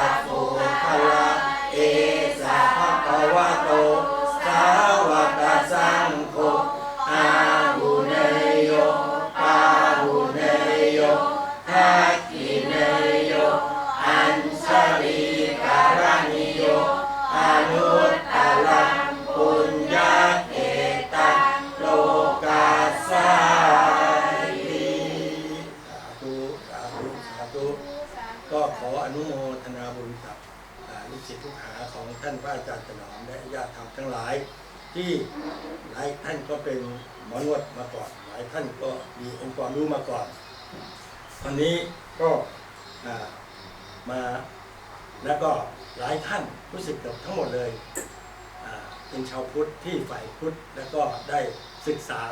า เป็นหมอนวดมาก่อน หลายท่านก็มีองค์ความรู้มาก่อนตอนนี้ก็มาแล้วก็หลายท่านรู้สึกกับทั้งหมดเลยเป็นชาวพุทธที่ฝ่ายพุทธแล้วก็ได้ศึกษา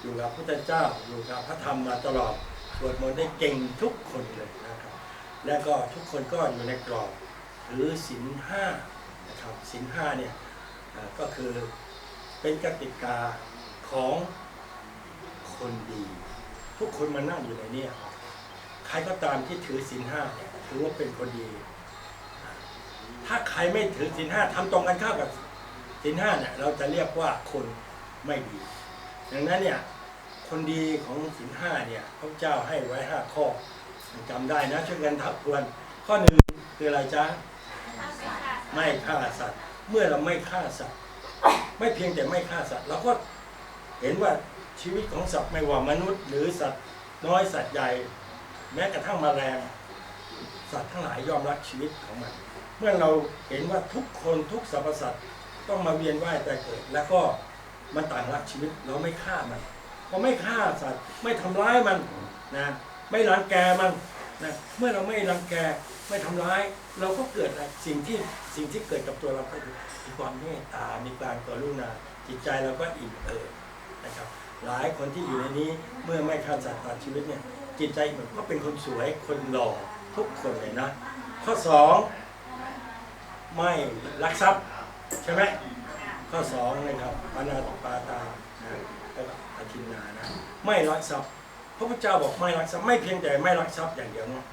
อยู่กับพระพุทธเจ้าอยู่กับพระธรรมมาตลอดสวดมนต์ได้เก่งทุกคนเลยนะครับ และก็ทุกคนก็อยู่ในกรอบหรือศีลห้านะครับศีลห้าเนี่ยก็คือเป็นกติกา ของคนดีทุกคนมานั่งอยู่ในเนี้ครับใครก็ตามที่ถือศีลห้าเนี่ยถือว่าเป็นคนดี ถ้าใครไม่ถือศีลห้าทำตรงกันข้ามกับศีลห้าเนี่ยเราจะเรียกว่าคนไม่ดีดังนั้นเนี่ยคนดีของศีลห้าเนี่ยพระเจ้าให้ไว้ห้าข้อจำได้นะช่วยกันทับทวนข้อหนึ่งคืออะไรจ๊ะไม่ฆ่าสัตว์ เมื่อเราไม่ฆ่าสัตว์ ไม่เพียงแต่ไม่ฆ่าสัตว์เราก็ เห็นว่าชีวิตของสัตว์ไม่ว่ามนุษย์ หรือสัตว์น้อยสัตว์ใหญ่ แม้กระทั่งแมลงสัตว์ทั้งหลายยอมรับชีวิตของมัน เมื่อเราเห็นว่าทุกคนทุกสรรพสัตว์ต้องมาเวียนว่ายแต่เกิด แล้วก็มันต่างรักชีวิตเราไม่ฆ่ามันพอไม่ฆ่าสัตว์ไม่ทำร้ายมันนะไม่รังแกมันนะเมื่อเราไม่รังแกไม่ทำร้าย เราก็เกิดอะไรสิ่งที่สิ่งที่เกิดกับตัวเราก็คือมีความเมตตา มีความกรุณาจิตใจเราก็อิ่มเอิบ นะครับหลายคนที่อยู่ในนี้เมื่อไม่ฆ่าสัตว์ตัดชีวิตเนี่ยจิตใจเหมือนก็เป็นคนสวยคนหล่อทุกคนเลยนะ ข้อสองไม่ลักทรัพย์ใช่ไหมข้อสองนะครับปานาติปาตานะแล้วก็อธินนานะไม่ลักทรัพย์พระพุทธเจ้าบอกไม่ลักทรัพย์ไม่เพียงแต่ไม่ลักทรัพย์อย่างเดียวนะ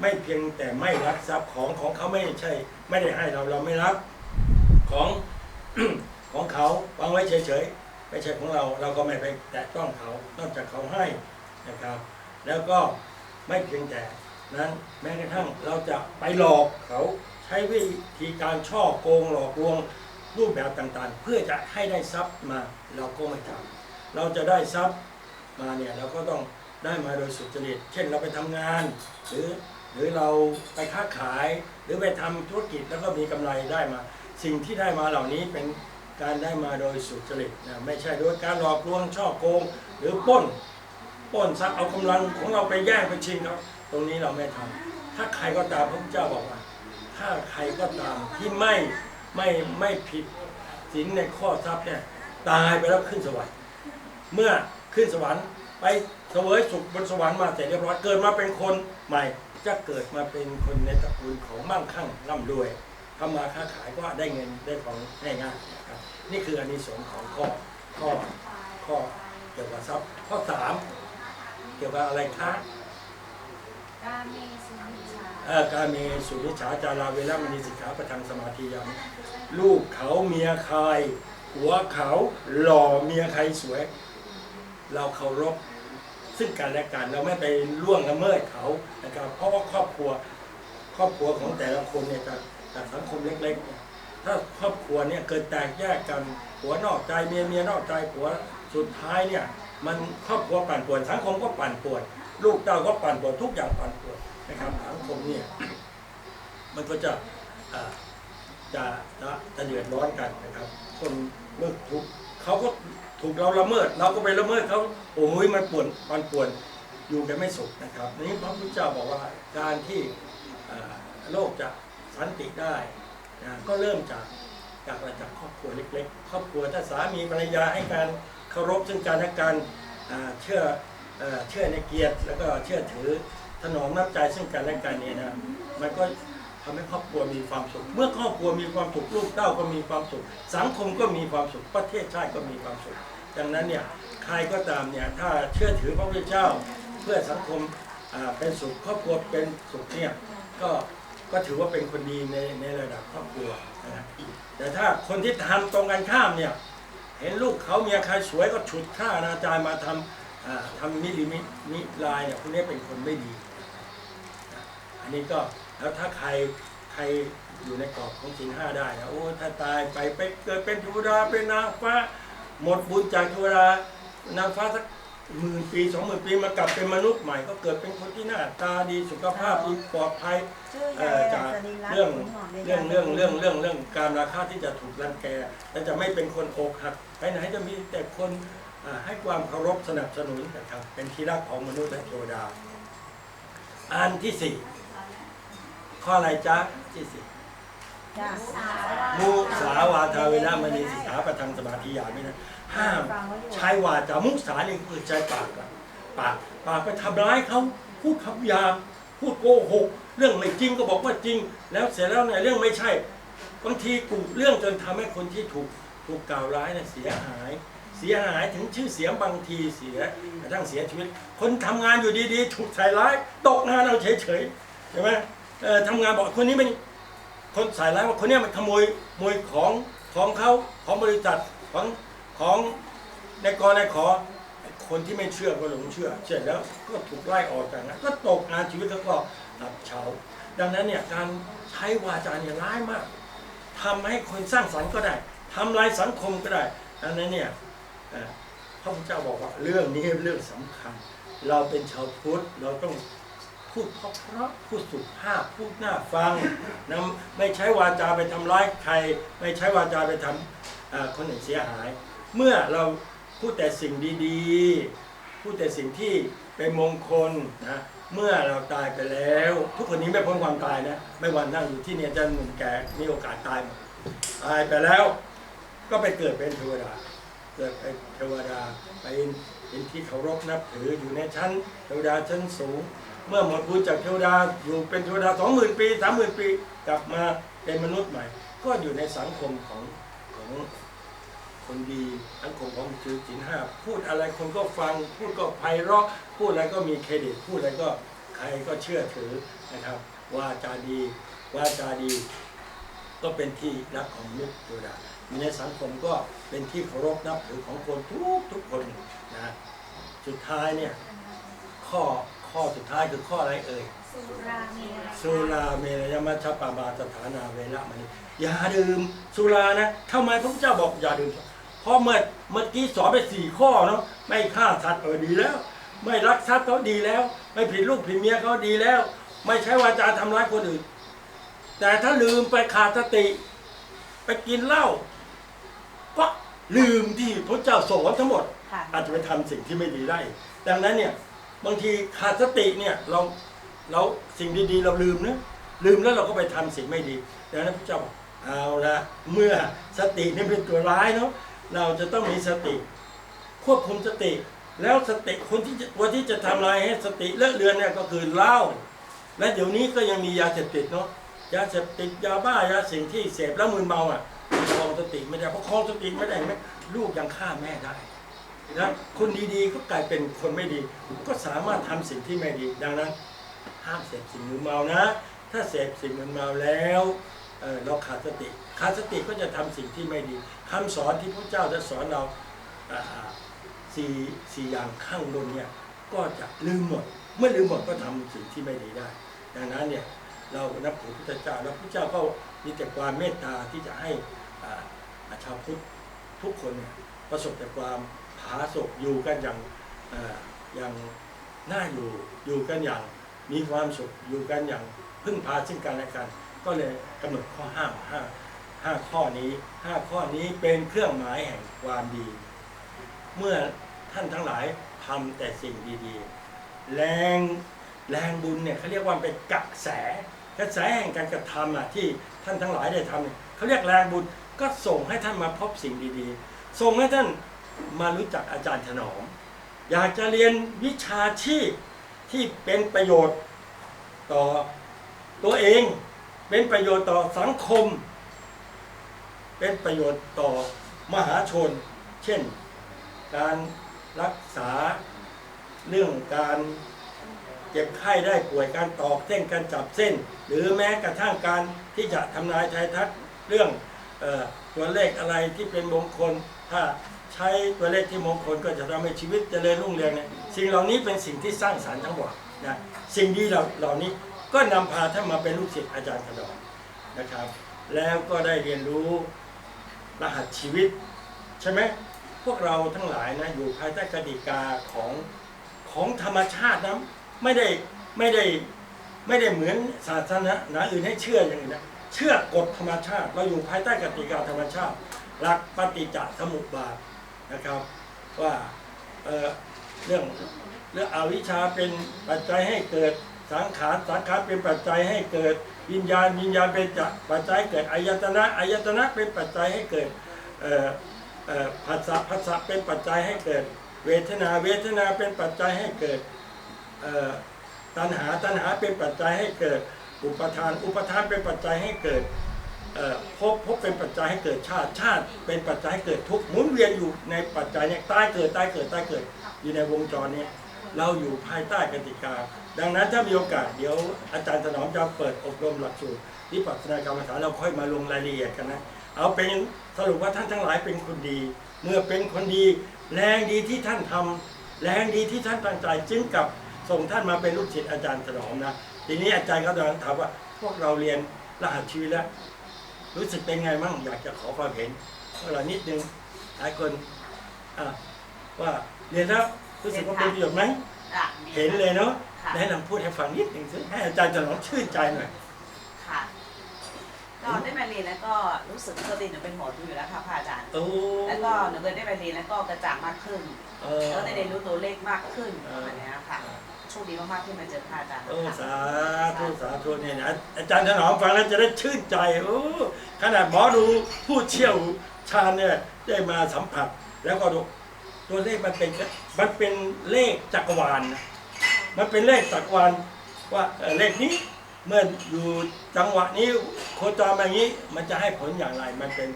ไม่เพียงแต่ไม่ลักทรัพย์ของของเขาไม่ใช่ ไม่ได้ให้เราเราไม่รับของของเขาวางไว้เฉยๆ ไม่ใช่ของเราเราก็ไม่ไปแตะต้องเขานอกจากเขาให้นะครับ แล้วก็ไม่เพียงแต่นั้นแม้กระทั่งเราจะไปหลอกเขาใช้วิธีการช่อโกงหลอกลวงรูปแบบต่างๆ เพื่อจะให้ได้ทรัพย์มาเราก็ไม่ทำเราจะได้ทรัพย์มาเนี่ยเราก็ต้องได้มาโดยสุจริต เช่นเราไปทำงาน หรือหรือเราไปค้าขายหรือไปทำธุรกิจแล้วก็มีกำไรได้มา สิ่งที่ได้มาเหล่านี้เป็น การได้มาโดยสุจริตนะไม่ใช่โดยการหลอกลวงช่อโกง หรือป้นป้นทรัพย์เอากำลังของเราไปแย่งไปชิงเขาตรงนี้เราไม่ทำถ้าใครก็ตามพระพุทธเจ้าบอกว่า ถ้าใครก็ตามที่ไม่ไม่ไม่ผิดศีลในข้อทรัพย์เนี่ยตายไปแล้วขึ้นสวรรค์เมื่อขึ้นสวรรค์ไปเสวยสุขบนสวรรค์มาเสร็จเรียบร้อยเกิดมาเป็นคนใหม่จะเกิดมาเป็นคนในตระกูลของมั่งคั่งร่ำรวยทำมาค้าขายก็ได้เงินได้ของง่ายๆ นะครับนี่คืออานิสงส์ของข้อข้อข้อเกี่ยวกับทรัพย์ข้อสามเกี่ยวกับอะไรคะกาเมสุมิชาเอ่อการมีสุนิจฉาจาราเวลามณีสิกขาประทังสมาธิยามลูกเขาเมียใครหัวเขาหล่อเมียใครสวย เราเคารพซึ่งกันและกันเราไม่ไปล่วงละเมิดเขานะครับเพราะว่าครอบครัว ครอบครัวของแต่ละคนเนี่ยจากจากสังคมเล็กๆเนี่ย ถ้าครอบครัวเนี่ยเกิดแตกแยกกันผัวนอกใจเมียเมียนอกใจผัวสุดท้ายเนี่ยมันครอบครัวปั่นป่วนสังคมก็ปั่นป่วนลูกเต้าก็ปั่นป่วนทุกอย่างปั่นป่วนนะครับสังคมเนี่ยมันก็จะจะจะจะเดือดร้อนกันนะครับ คนเมื่อถูกเขาก็ถูกเราละเมิด เราก็ไปละเมิดเขาโอ้ยมันป่วนมันป่วนอยู่กันไม่สุขนะครับนี้พระพุทธเจ้าบอกว่าการที่โลกจะสันติได้ นะก็เริ่มจากจากอะไรจากครอบครัวเล็ก ๆ ครอบครัวถ้าสามีภรรยาให้การเคารพซึ่งกันและกันเชื่อเชื่อในเกียรติ แล้วก็เชื่อถือถนอมน้ำใจซึ่งกันและกันเนี่ยนะมันก็ทำให้ครอบครัวมีความสุข เมื่อครอบครัวมีความสุขลูกเต้าก็มีความสุข สังคมก็มีความสุข ประเทศชาติก็มีความสุข ดังนั้นเนี่ยใครก็ตามเนี่ยถ้าเชื่อถือพระพุทธเจ้า เพื่อสังคมเป็นสุขครอบครัวเป็นสุขเนี่ยก็ ก็ถือว่าเป็นคนดีในในระดับครอบครัวนะแต่ถ้าคนที่ทำตรงกันข้ามเนี่ย เห็นลูกเขาเมียใครสวยก็ฉุดฆ่าอนาจารมาทำทำมิลิมิมิลายเนี่ยพวกนี้เป็นคนไม่ดี อันนี้ก็แล้วถ้าใครใครอยู่ในกรอบของศีลห้าได้นะโอ้ถ้าตายไปไปเกิดเป็นเทวดาเป็นนางฟ้า หมดบุญจากเทวดานางฟ้าสัก หมื่นปีสองหมื่นปีมากลับเป็นมนุษย์ใหม่ก็เกิดเป็นคนที่หน้าตาดีสุขภาพดีปลอดภัยชื่อเอ่ยายอจากสรีรัตน์เรื่องขุนหอมในเรื่องยาเรื่องเรื่องเรื่องเรื่องการราคาที่จะถูกรังแกและจะไม่เป็นคนอกหักไปไหนจะมีแต่คนอ่าให้ความเคารพสนับสนุนนะครับ เป็นที่รักของมนุษย์และเทวดา อันที่สี่ข้ออะไรจ๊ะที่สี่ จ้ะมุสาวาทาเวรมณีสิกขาประทังสมาธิยาไม่นะ ห้ามใช้วาจามุสานี่คือใช้ปากอะปากปากไปทำร้ายเขาพูดคำหยาบพูดโกหก เรื่องไม่จริงก็บอกว่าจริง แล้วเสร็จแล้วเนี่ยเรื่องไม่ใช่บางทีกูเรื่องจนทำให้คนที่ถูกถูกกล่าวร้ายเนี่ยเสียหายเสียหายถึงชื่อเสียงบางทีเสียกระทั่งเสียชีวิต คนทำงานอยู่ดีๆ ถูกใส่ร้าย ตกงานเอาเฉยๆใช่ไหมเออทำงานบอกคนนี้เป็นคนใสายร้ายว่าคนเนี้ยมันขโมยขโมยของของเขาของบริษัทของ ของในกรในขอคนที่ไม่เชื่อก็หลงเชื่อ เสร็จแล้วก็ถูกไล่ออกจากนั้นก็ตกงานชีวิตเขาก็อับเฉาดังนั้นเนี่ยการใช้วาจาเนี่ยร้ายมากทำให้คนสร้างสรรค์ก็ได้ทำลายสังคมก็ได้ดังนั้นเนี่ยพระพุทธเจ้าบอกว่าเรื่องนี้เรื่องสำคัญ เราเป็นชาวพุทธเราต้องพูดเพราะเพราะพูดสุภาพพูดน่าฟังนะไม่ใช้วาจาไปทำร้ายใคร ไม่ใช้วาจาไปทำคนอื่นเสียหาย เมื่อเราพูดแต่สิ่งดีๆ พูดแต่สิ่งที่เป็นมงคลนะเมื่อเราตายไปแล้ว ทุกคนนี้ไม่พ้นความตายนะไม่วันนั่งอยู่ที่เนี่ยจะหนุ่มแก่มีโอกาสตายตายไปแล้ว ก็ไปเกิดเป็นเทวดาเกิดเป็นเทวดาไปเป็นที่เคารพนับถืออยู่ในชั้นเทวดาชั้นสูง เมื่อหมดบุญจากเทวดาอยู่เป็นเทวดาสองหมื่นปีสามหมื่นปี กลับมาเป็นมนุษย์ใหม่ ก็อยู่ในสังคมของของ คนดีสังคมของจือจินห้าพูดอะไรคนก็ฟัง พูดก็ไพเราะพูดอะไรก็มีเครดิต พูดอะไรก็ใครก็เชื่อถือนะครับว่าจาดีว่าจาดี ก็เป็นที่รักของมนุษย์เทวดาอยู่ในสังคมก็เป็นที่เคารพนับถือของคนทุกทุกคนนะสุดท้ายเนี่ยข้อข้อสุดท้ายคือข้ออะไรเอ่ยสุราเมรัยสุราเมรยมัชฌปปามาสถานาเวรมณีอย่าดื่มสุรานะทำไมพระพุทธเจ้าบอกอย่าดื่ม เพราะเมื่อเมื่อกี้สอนไปสี่ข้อเนาะไม่ฆ่าสัตว์เออดีแล้ว ไม่รักทรัพย์เขาดีแล้ว ไม่ผิดลูกผิดเมียเขาดีแล้ว ไม่ใช้วาจาทำร้ายคนอื่น แต่ถ้าลืมไปขาดสติ ไปกินเหล้าก็ลืมที่พระเจ้าสอนทั้งหมดค่ะอาจจะไปทำสิ่งที่ไม่ดีได้ ดังนั้นเนี่ยบางทีขาดสติเนี่ยเราเราสิ่งดีๆ เราลืมนะลืมแล้วเราก็ไปทำสิ่งไม่ดีดังนั้นพระเจ้าบอกเอาละเมื่อสตินี่เป็นตัวร้ายเนาะ เราจะต้องมีสติ ควบคุมสติ แล้วสติคนที่จะตัวที่จะทำลายให้สติเลอะเลือนเนี่ยก็คือเหล้าและเดี๋ยวนี้ก็ยังมียาเสพติดเนาะยาเสพติดยาบ้ายาสิ่งที่เสพแล้วมึนเมาอะคองสติไม่ได้เพราะคองสติไม่ได้ไหมลูกยังฆ่าแม่ได้นะคนดีๆก็กลายเป็นคนไม่ดี ก็สามารถทำสิ่งที่ไม่ดี ดังนั้น ห้ามเสพสิ่งมึนเมานะ ถ้าเสพสิ่งมึนเมาแล้ว เราขาดสติ ขาดสติก็จะทำสิ่งที่ไม่ดีคำสอนที่พระเจ้าจะสอนเราสี่สี่อย่างข้างบนเนี่ยก็จะลืมหมด เมื่อลืมหมดก็ทำสิ่งที่ไม่ดีได้ ดังนั้นเนี่ยเรานับถือพระเจ้าแล้วพระเจ้าก็มีแต่ความเมตตาที่จะให้อาชาวพุทธทุกคนเนี่ยประสบแต่ความผาสุกอยู่กันอย่างอย่างน่าอยู่อยู่กันอย่างมีความสุขอยู่กันอย่างพึ่งพาซึ่งกันและกัน ก็เลยกำหนดข้อห้าห้าห้าข้อนี้ห้าข้อนี้เป็นเครื่องหมายแห่งความดี เมื่อท่านทั้งหลายทำแต่สิ่งดีๆ แรงแรงบุญเนี่ยเขาเรียกว่าเป็นกระแสกระแสแห่งการกระทำอะที่ท่านทั้งหลายได้ทำเนี่ยเขาเรียกแรงบุญก็ส่งให้ท่านมาพบสิ่งดีๆ ส่งให้ท่านมารู้จักอาจารย์ถนอม อยากจะเรียนวิชาชีพที่เป็นประโยชน์ต่อตัวเอง เป็นประโยชน์ต่อสังคม เป็นประโยชน์ต่อมหาชน เช่น การรักษาเรื่องการเจ็บไข้ได้ป่วยการตอกเส้นการจับเส้น หรือแม้กระทั่งการที่จะทำนายทายทักเรื่องออตัวเลขอะไรที่เป็นมงคล ถ้าใช้ตัวเลขที่มงคลก็จะทำให้ชีวิตเจริญรุ่งเรืองเนี่ยสิ่งเหล่านี้เป็นสิ่งที่สร้างสรรค์ทั้งหมดนะสิ่งดีเหล่านี้ ก็นำพาท่านมาเป็นลูกศิษย์อาจารย์ขนอมนะครับ แล้วก็ได้เรียนรู้รหัสชีวิต ใช่ไหมพวกเราทั้งหลายนะอยู่ภายใต้กติกาของของธรรมชาตินะไม่ได้ไม่ได้ไม่ได้เหมือนศาสนาอื่นให้เชื่ออย่างอื่นนะเชื่อกฎธรรมชาติ เราอยู่ภายใต้กติกาธรรมชาติ หลักปฏิจจสมุปบาทนะครับ ว่าเเรื่องเรื่องอวิชชาเป็นปัจจัยให้เกิด สังขารสังขารเป็นปัจจัยให้เกิดวิญญาณวิญญาณเป็นจะปัจจัยเกิดอายตนะอายตนะเป็นปัจจัยให้เกิดผัสสะผัสสะเป็นปัจจัยให้เกิด เวทนาเวทนาเป็นปัจจัยให้เกิดตัณหาตัณหาเป็นปัจจัยให้เกิด อุปทาน อุปทานเป็นปัจจัยให้เกิดเอ่อภพภพเป็นปัจจัยให้เกิดชาติชาติเป็นปัจจัยให้เกิดทุกหมุนเวียนอยู่ในปัจจัยเนี่ยตายเกิดตายเกิดตายเกิดอยู่ในวงจรเนี่ยเราอยู่ภายใต้กติกา ดังนั้นถ้ามีโอกาสเดี๋ยวอาจารย์ถนอมจะเปิดอบรมหลักสูตรวิปัสสนากรรมฐานเราค่อยมาลงรายละเอียดกันนะ เอาเป็นสรุปว่าท่านทั้งหลายเป็นคนดี เมื่อเป็นคนดี แรงดีที่ท่านทำแรงดีที่ท่านตั้งใจจึงกับส่งท่านมาเป็นลูกศิษย์อาจารย์ถนอมนะทีนี้อาจารย์ก็ถามว่า พวกเราเรียนรหัสชีวิตแล้วรู้สึกเป็นไงมั่งอยากจะขอความเห็นพวกเรานิดนึงหลายคนอะว่าเรียนแล้วรู้สึกว่าเป็นประโยชน์ไหมอะเห็นเลยเนาะค่ะ แนะนำพูดให้ฟังนิดหนึ่งสิให้อาจารย์ถนอมชื่นใจหน่อย ค่ะก็ได้มาเรียนแล้วก็รู้สึกปกติหนูเป็นหมอดูอยู่แล้วค่ะพระอาจารย์ โอ้ แล้วก็หนูเลยได้มาเรียนแล้วก็กระจ่างมากขึ้นเออ แล้วก็ได้เรียนรู้ตัวเลขมากขึ้นเอปอระมาณเนี้ยค่ะโชคดีมากๆที่มาเจอพระอาจารย์โอ้ค่ะสาธุสาธุเนี่ยนะอาจารย์ถนอมฟังแล้วจะได้ชื่นใจโอ้ขนาดหมอดูผู้เชี่ยวชาญเนี่ยได้มาสัมผัส แล้วก็ดูตัวเลขมันเป็นมันเป็นเลขจักรวาลนะ มันเป็นเลขจักรวาลว่าเอ่อเลขนี้เมื่ออยู่จังหวะนี้โคจรมาอย่างนี้มันจะให้ผลอย่างไรมันเป็น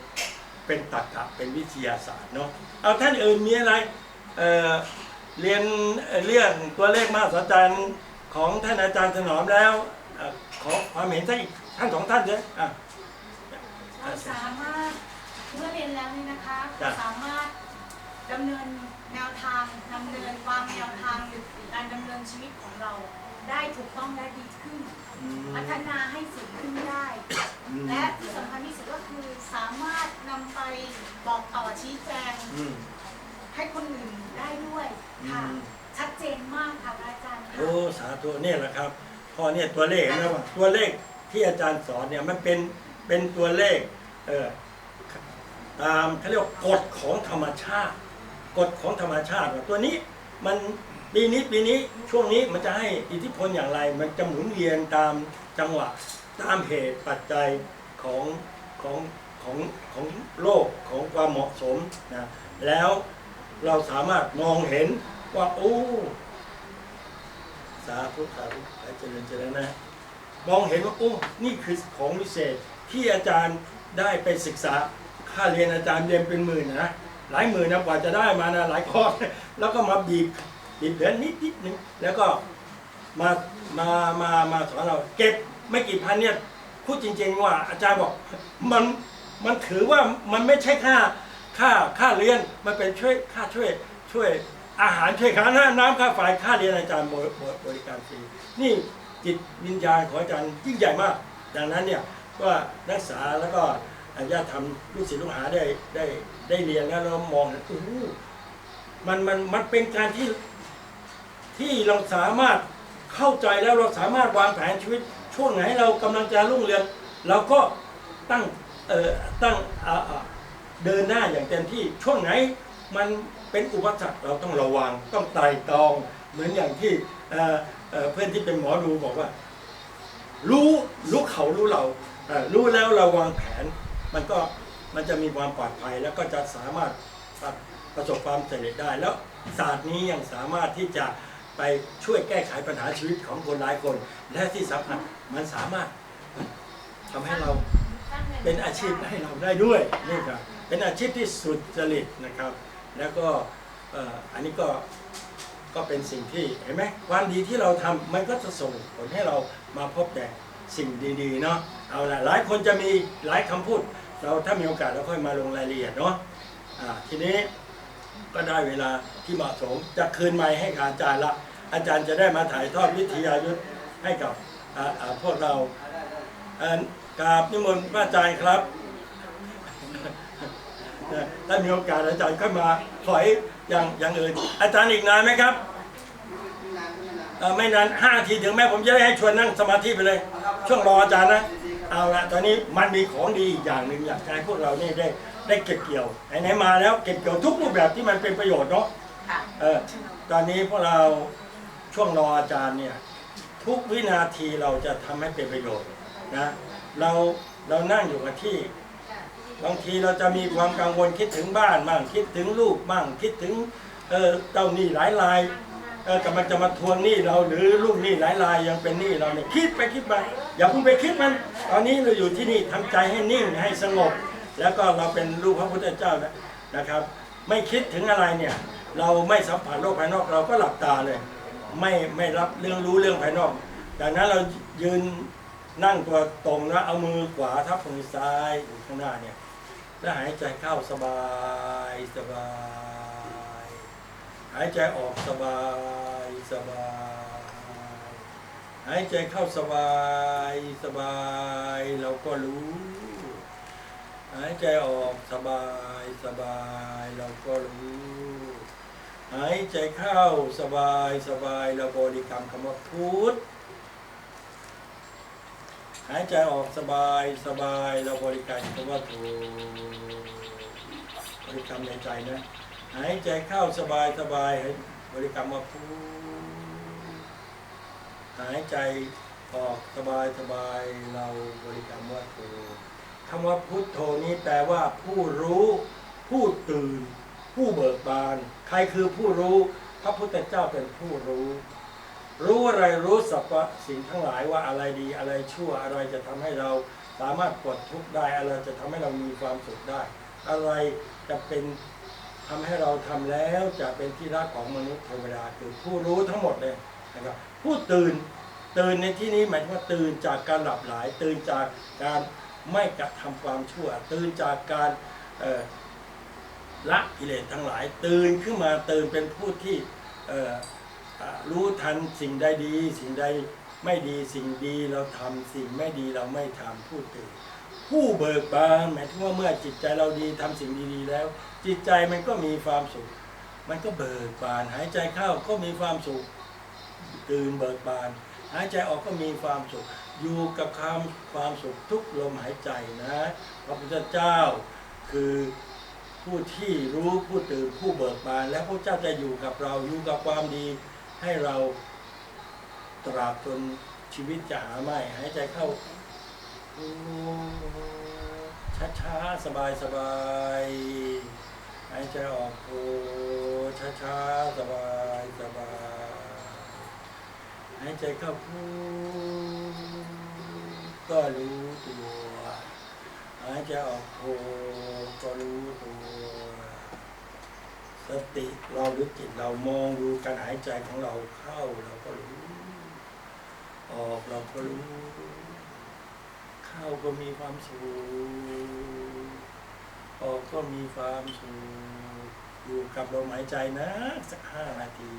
เป็นตรรกะเป็นวิทยาศาสตร์เนาะเอาท่านอื่นมีอะไรเอ่อเรียนเอ่อเรื่องตัวเลขมหัศจรรย์ของท่านอาจารย์ถนอมแล้วเอ่อขอความเห็นท่านอีกท่านสองท่านเลยอะเราสามารถเมื่อเรียนแล้วนี่นะคะจ้ะสามารถ ดำเนินแนวทางดำเนินวางแนวทางการดำเนินชีวิตของเรา ได้ถูกต้องและดีขึ้น อืมพัฒนาให้สูงขึ้นได้ อืมและที่สำคัญที่สุดก็คือสามารถนำไปบอกต่อชี้แจงอืมให้คนอื่นได้ด้วยค่ะอืมชัดเจนมากค่ะพระอาจารย์ค่ะ โอ้สาธุเนี่ยแหละครับพอเนี่ยตัวเลขนะว่าตัวเลขที่อาจารย์สอนเนี่ยมันเป็นเป็นตัวเลขเอ่อตามเขาเรียกว่ากฎของธรรมชาติ กฎของธรรมชาติว่าตัวนี้มันปีนี้ปีนี้ช่วงนี้มันจะให้อิทธิพลอย่างไร มันจะหมุนเวียนตามจังหวะตามเหตุปัจจัยของของของของโลกของความเหมาะสมนะแล้วเราสามารถมองเห็นว่าโอ้สาธุสาธุไปเจริญเจริญนะมองเห็นว่าโอ้นี่คือของวิเศษที่อาจารย์ได้ไปศึกษาค่าเรียนอาจารย์เรียนเป็นหมื่นนะ หลายหมื่นนะกว่าจะได้มานะหลายคอร์สแล้วก็มาบีบบีบเหลือนิดนิดนึงแล้วก็มามามามาสอนเราเก็บไม่กี่พันเนี่ยพูดจริง ๆ ว่าอาจารย์บอกมันมันถือว่ามันไม่ใช่ค่าค่าค่าเรียนมันเป็นช่วยค่าช่วยช่วยอาหารช่วยค่าน้ำน้ำค่าไฟค่าเรียนอาจารย์บริบริบริการฟรีนี่จิตวิญญาณของอาจารย์ยิ่งใหญ่มาก ดังนั้นเนี่ยว่านักศึกษาแล้วก็ ญาติธรรมลูกศิษย์ลูกหาได้ได้ได้เรียนแล้วเรามองเห็นโอ้โหมันมันมันเป็นการที่ที่เราสามารถเข้าใจแล้วเราสามารถวางแผนชีวิต ช่วงไหนเรากำลังจะรุ่งเรืองเราก็ตั้งเอ่อตั้งอ่าอ่าเดินหน้าอย่างเต็มที่ช่วงไหนมันเป็นอุปสรรคเราต้องระวังต้องไตร่ตรอง เหมือนอย่างที่เอ่อเพื่อนที่เป็นหมอดูบอกว่า รู้รู้เขารู้เราอ่อรู้แล้วเราวางแผน มันก็มันจะมีความปลอดภัยแล้วก็จะสามารถประสบความสำเร็จได้ แล้วศาสตร์นี้ยังสามารถที่จะไปช่วยแก้ไขปัญหาชีวิตของคนหลายคน และที่สำคัญมันสามารถทำให้เราเป็นอาชีพให้เราได้ด้วยนี่ครับเป็นอาชีพที่สุดจริตนะครับ แล้วก็อันนี้ก็ก็เป็นสิ่งที่เห็นไหมความดีที่เราทำมันก็จะส่งผลให้เรามาพบแต่สิ่งดีๆเนาะเอาละหลายคนจะมีหลายคำพูด เราถ้ามีโอกาสเราค่อยมาลงรายละเอียดเนาะอ่าทีนี้ก็ได้เวลาที่เหมาะสมจะคืนไมค์ให้กับอาจารย์ละ อาจารย์จะได้มาถ่ายทอดวิทยายุทธให้กับอ่าอ่าพวกเราอ่ากราบนิมนต์พระอาจารย์ครับถ้ามีโอกาสอาจารย์ก็มาถอยอย่างอย่างอื่น อาจารย์อีกนานไหมครับเอ่อไม่นานห้าทีถึงแม้ผมจะได้ให้ชวนนั่งสมาธิไปเลย ช่วงรออาจารย์นะ เอาละตอนนี้มันมีของดีอีกอย่างหนึ่งอยากจะให้พวกเรานี่ได้ได้เก็บเกี่ยวไหนๆมาแล้วเก็บเกี่ยวทุกรูปแบบที่มันเป็นประโยชน์เนาะค่ะเออตอนนี้พวกเราช่วงรออาจารย์เนี่ยทุกวินาทีเราจะทำให้เป็นประโยชน์นะเราเรานั่งอยู่กับที่ บางทีเราจะมีความกังวลคิดถึงบ้านบ้างคิดถึงลูกบ้างคิดถึงเออเจ้าหนี้หลายรายเออ กำลังจะมาทวงหนี้เราหรือลูกหนี้หลายรายยังเป็นหนี้เราเนี่ยคิดไปคิดมาอย่าเพิ่งไปคิดมัน ตอนนี้เราอยู่ที่นี่ทำใจให้นิ่งให้สงบ แล้วก็เราเป็นลูกพระพุทธเจ้านะนะครับ ไม่คิดถึงอะไรเนี่ยเราไม่สัมผัสโลกภายนอกเราก็หลับตาเลย ไม่ไม่รับเรื่องรู้เรื่องภายนอกดังนั้นเรายืนนั่งตัวตรงแล้วเอามือขวาทับมือซ้ายอยู่ข้างหน้าเนี่ยแล้วหายใจเข้าสบายสบายายใจออกสบายสบาย หายใจเข้าสบายสบาย เราก็รู้ หายใจออกสบายสบาย เราก็รู้ หายใจเข้าสบายสบาย เราบริกรรมคำว่าพุทธหายใจออกสบายสบาย เราบริกรรมคำว่าโทบริกรรมในใจนะ หายใจเข้าสบายสบายให้บริกรรมว่าพุหายใจออกสบายสบายเราบริกรรมว่าโทคำว่าพุทโธนี้แปลว่าผู้รู้ ผู้ตื่น ผู้เบิกบาน ใครคือผู้รู้ พระพุทธเจ้าเป็นผู้รู้ รู้อะไรรู้สรรพสิ่งทั้งหลายว่าอะไรดีอะไรชั่วอะไรจะทำให้เราสามารถปลดทุกข์ได้อะไรจะทำให้เรามีความสุขได้ อะไรจะเป็น ทำให้เราทำแล้วจะเป็นที่รักของมนุษย์เทวดาคือผู้รู้ทั้งหมดเลยนะครับผู้ตื่นตื่นในที่นี้หมายถึงว่าตื่นจากการหลับไหลตื่นจากการไม่กระทำความชั่ว ตื่นจากการละกิเลสทั้งหลาย ตื่นขึ้นมาตื่นเป็นผู้ที่รู้ทันสิ่งใดดี สิ่งใดไม่ดีสิ่งดีเราทำสิ่งไม่ดีเราไม่ทำผู้ตื่น ผู้เบิกบานหมายถึงว่าเมื่อจิตใจเราดีทำสิ่งดีๆแล้ว จิตใจมันก็มีความสุข มันก็เบิกบาน หายใจเข้าก็มีความสุขตื่นเบิกบาน หายใจออกก็มีความสุข อยู่กับความความสุขทุกลมหายใจนะพระพุทธเจ้าคือผู้ที่รู้ผู้ตื่นผู้เบิกบาน และพระเจ้าจะอยู่กับเราอยู่กับความดีให้เราตราบจนชีวิตจะหาไม่หายใจเข้า ช้าช้าสบายสบายหายใจออกโอ้ช้าช้าสบายสบายหายใจเข้าพูก็รู้ตัวหายใจออกโอ้ก็รู้ตัวสติเราหรือจิตเรามองดูการหายใจของเราเข้าเราก็รู้ ออกเราก็รู้ เข้าก็มีความสุขออกก็มีความสุขอยู่กับลมหายใจนะ สักห้านาที